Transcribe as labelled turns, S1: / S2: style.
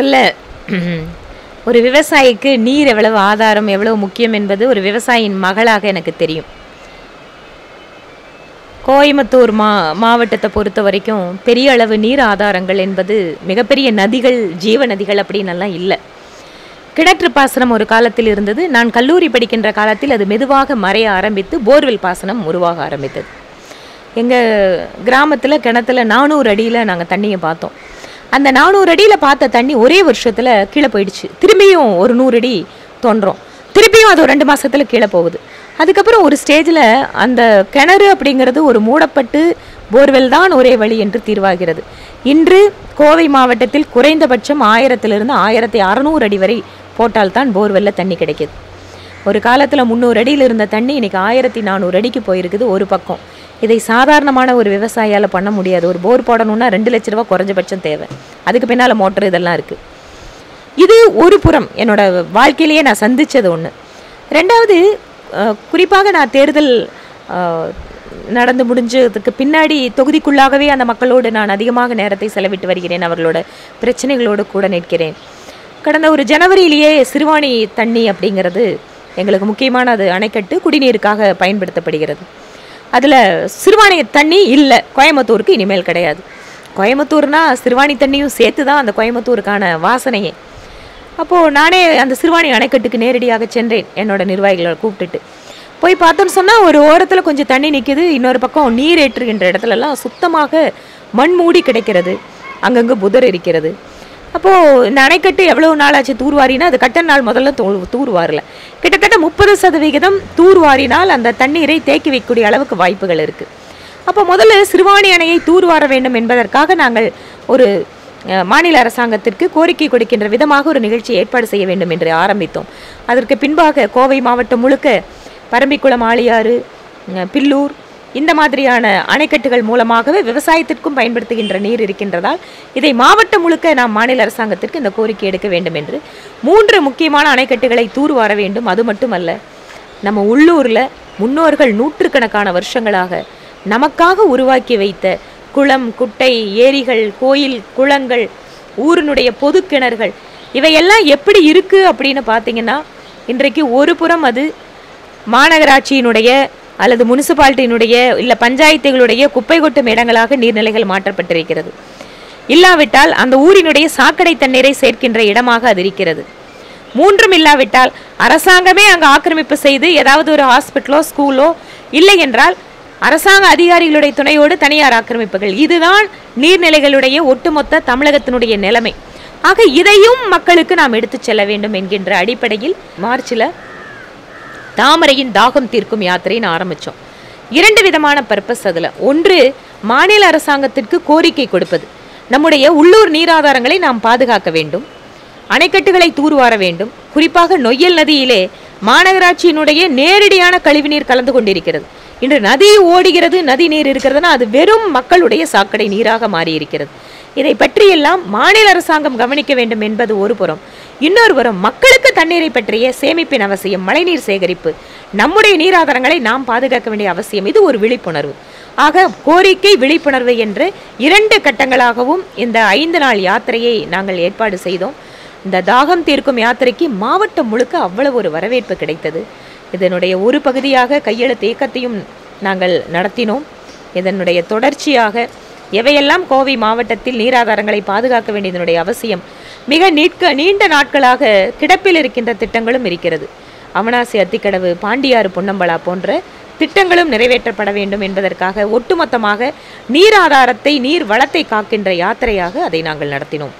S1: முதல்ல ஒரு விவசாயிக்கு நீர் எவ்வளவு ஆதாரம் எவ்வளவு முக்கியம் என்பது ஒரு விவசாயியின் மகளாக எனக்கு தெரியும். கோயம்புத்தூர் மா மாவட்டத்தை பொறுத்த வரைக்கும் பெரிய அளவு நீர் ஆதாரங்கள் என்பது மிகப்பெரிய நதிகள் ஜீவ நதிகள் அப்படின்னெல்லாம் இல்லை. கிணற்று பாசனம் ஒரு காலத்தில் இருந்தது. நான் கல்லூரி படிக்கின்ற காலத்தில் அது மெதுவாக மறைய ஆரம்பித்து போர்வெல் பாசனம் உருவாக ஆரம்பித்தது. எங்கள் கிராமத்தில் கிணத்துல நானூறு அடியில் நாங்கள் தண்ணியை பார்த்தோம். அந்த நானூறு அடியில் பார்த்த தண்ணி ஒரே வருஷத்தில் கீழே போயிடுச்சு. திரும்பியும் ஒரு நூறு அடி தோன்றோம். திருப்பியும் அது ஒரு ரெண்டு மாதத்தில் கீழே போகுது. அதுக்கப்புறம் ஒரு ஸ்டேஜில் அந்த கிணறு அப்படிங்கிறது ஒரு மூடப்பட்டு போர்வெல் தான் ஒரே வழி என்று தீர்வாகிறது. இன்று கோவை மாவட்டத்தில் குறைந்தபட்சம் ஆயிரத்திலிருந்து ஆயிரத்தி அறநூறு அடி வரை போட்டால்தான் போர்வெல்ல தண்ணி கிடைக்குது. ஒரு காலத்தில் முந்நூறு அடியில் இருந்த தண்ணி இன்றைக்கி ஆயிரத்தி நானூறு அடிக்கு போயிருக்குது ஒரு பக்கம். இதை சாதாரணமான ஒரு விவசாயியால் பண்ண முடியாது. ஒரு போர் போடணும்னா ரெண்டு லட்ச ரூபா குறைஞ்சபட்சம் தேவை. அதுக்கு பின்னால் மோட்டர் இதெல்லாம் இருக்குது இது ஒரு புறம். என்னோட வாழ்க்கையிலேயே நான் சந்தித்தது ஒன்று ரெண்டாவது குறிப்பாக நான் தேர்தல் நடந்து முடிஞ்சதுக்கு பின்னாடி தொகுதிக்குள்ளாகவே அந்த மக்களோடு நான் அதிகமாக நேரத்தை செலவிட்டு வருகிறேன். அவர்களோட பிரச்சனைகளோடு கூட நிற்கிறேன். கடந்த ஒரு ஜனவரியிலேயே சிறுவாணி தண்ணி அப்படிங்கிறது எங்களுக்கு முக்கியமான அது அணைக்கட்டு குடிநீருக்காக பயன்படுத்தப்படுகிறது. அதில் சிறுவாணி தண்ணி இல்லை. கோயம்புத்தூருக்கு இனிமேல் கிடையாது. கோயம்புத்தூர்னா சிறுவாணி தண்ணியும் சேர்த்து தான் அந்த கோயம்புத்தூருக்கான வாசனையே. அப்போது நானே அந்த சிறுவாணி அணைக்கட்டுக்கு நேரடியாக சென்றேன் என்னோட நிர்வாகிகளை கூப்பிட்டுட்டு. போய் பார்த்தோன்னு சொன்னால் ஒரு ஓரத்தில் கொஞ்சம் தண்ணி நிற்கிது இன்னொரு பக்கம் நீர் ஏற்றுகின்ற இடத்துலலாம் சுத்தமாக மண் மூடி கிடைக்கிறது. அங்கங்கே புதர் இருக்கிறது அப்போது இந்த அணைக்கட்டு எவ்வளோ நாள் ஆச்சு தூர்வாரினா அது கட்ட நாள் முதல்ல தூ தூர்வாரல. கிட்டத்தட்ட முப்பது சதவிகிதம் தூர்வாரினால் அந்த தண்ணீரை தேக்கி வைக்கக்கூடிய அளவுக்கு வாய்ப்புகள் இருக்குது அப்போ முதல்ல சிறுவாணி அணையை தூர்வார வேண்டும் என்பதற்காக நாங்கள் ஒரு மாநில அரசாங்கத்திற்கு கோரிக்கை கொடுக்கின்ற விதமாக ஒரு நிகழ்ச்சி ஏற்பாடு செய்ய வேண்டும் என்று ஆரம்பித்தோம். அதற்கு பின்பாக கோவை மாவட்டம் முழுக்க பரம்பிக்குளம் ஆளியாறு பில்லூர் இந்த மாதிரியான அணைக்கட்டுகள் மூலமாகவே விவசாயத்திற்கும் பயன்படுத்துகின்ற நீர் இருக்கின்றதால் இதை மாவட்டம் முழுக்க நாம் மாநில அரசாங்கத்திற்கு இந்த கோரிக்கை எடுக்க வேண்டும் என்று மூன்று முக்கியமான அணைக்கட்டுகளை தூர்வார வேண்டும். அது மட்டுமல்ல நம்ம உள்ளூரில் முன்னோர்கள் நூற்றுக்கணக்கான வருஷங்களாக நமக்காக உருவாக்கி வைத்த குளம் குட்டை ஏரிகள் கோயில் குளங்கள் ஊரினுடைய பொது கிணறுகள் இவையெல்லாம் எப்படி இருக்குது அப்படின்னு பார்த்தீங்கன்னா இன்றைக்கு ஒரு புறம் அது மாநகராட்சியினுடைய அல்லது முனிசிபாலிட்டியினுடைய இல்லை பஞ்சாயத்துகளுடைய குப்பை கொட்டும் இடங்களாக நீர்நிலைகள் மாற்றப்பட்டிருக்கிறது. இல்லாவிட்டால் அந்த ஊரினுடைய சாக்கடை தண்ணீரை சேர்க்கின்ற இடமாக அது இருக்கிறது. மூன்றும் இல்லாவிட்டால் அரசாங்கமே அங்கு ஆக்கிரமிப்பு செய்து ஏதாவது ஒரு ஹாஸ்பிட்டலோ ஸ்கூலோ இல்லை என்றால் அரசாங்க அதிகாரிகளுடைய துணையோடு தனியார் ஆக்கிரமிப்புகள். இதுதான் நீர்நிலைகளுடைய ஒட்டுமொத்த தமிழகத்தினுடைய நிலைமை. ஆக இதையும் மக்களுக்கு நாம் எடுத்துச் செல்ல வேண்டும் என்கின்ற அடிப்படையில் மார்ச்சில் தாமரையின் தாகம் தீர்க்கும் யாத்திரைன்னு ஆரம்பித்தோம் இரண்டு விதமான பர்பஸ் அதில். ஒன்று மாநில அரசாங்கத்திற்கு கோரிக்கை கொடுப்பது. நம்முடைய உள்ளூர் நீராதாரங்களை நாம் பாதுகாக்க வேண்டும். அணைக்கட்டுகளை தூர்வார வேண்டும். குறிப்பாக நொய்யல் நதியிலே மாநகராட்சியினுடைய நேரடியான கழிவுநீர் கலந்து கொண்டிருக்கிறது. இன்று நதி ஓடுகிறது நதி நீர் இருக்கிறதுனா அது வெறும் மக்களுடைய சாக்கடை நீராக மாறியிருக்கிறது. இதை பற்றியெல்லாம் மாநில அரசாங்கம் கவனிக்க வேண்டும் என்பது ஒரு புறம். இன்னொரு புறம் மக்களுக்கு தண்ணீரை பற்றிய சேமிப்பின் அவசியம் மழைநீர் சேகரிப்பு. நம்முடைய நீராதாரங்களை நாம் பாதுகாக்க வேண்டிய அவசியம் இது ஒரு விழிப்புணர்வு. ஆக கோரிக்கை விழிப்புணர்வு என்று இரண்டு கட்டங்களாகவும் இந்த ஐந்து நாள் யாத்திரையை நாங்கள் ஏற்பாடு செய்தோம். இந்த தாகம் தீர்க்கும் யாத்திரைக்கு மாவட்டம் முழுக்க அவ்வளவு ஒரு வரவேற்பு கிடைத்தது. இதனுடைய ஒரு பகுதியாக கையெழுத்து இயக்கத்தையும் நாங்கள் நடத்தினோம். இதனுடைய தொடர்ச்சியாக எவையெல்லாம் கோவை மாவட்டத்தில் நீராதாரங்களை பாதுகாக்க வேண்டியதனுடைய அவசியம் மிக நீட்க நீண்ட நாட்களாக கிடப்பில் இருக்கின்ற திட்டங்களும் இருக்கிறது. அவனாசி அத்திக்கடவு பாண்டியாறு பொன்னம்பலா போன்ற திட்டங்களும் நிறைவேற்றப்பட வேண்டும் என்பதற்காக ஒட்டுமொத்தமாக நீர் ஆதாரத்தை நீர் வளத்தை காக்கின்ற யாத்திரையாக அதை நாங்கள் நடத்தினோம்.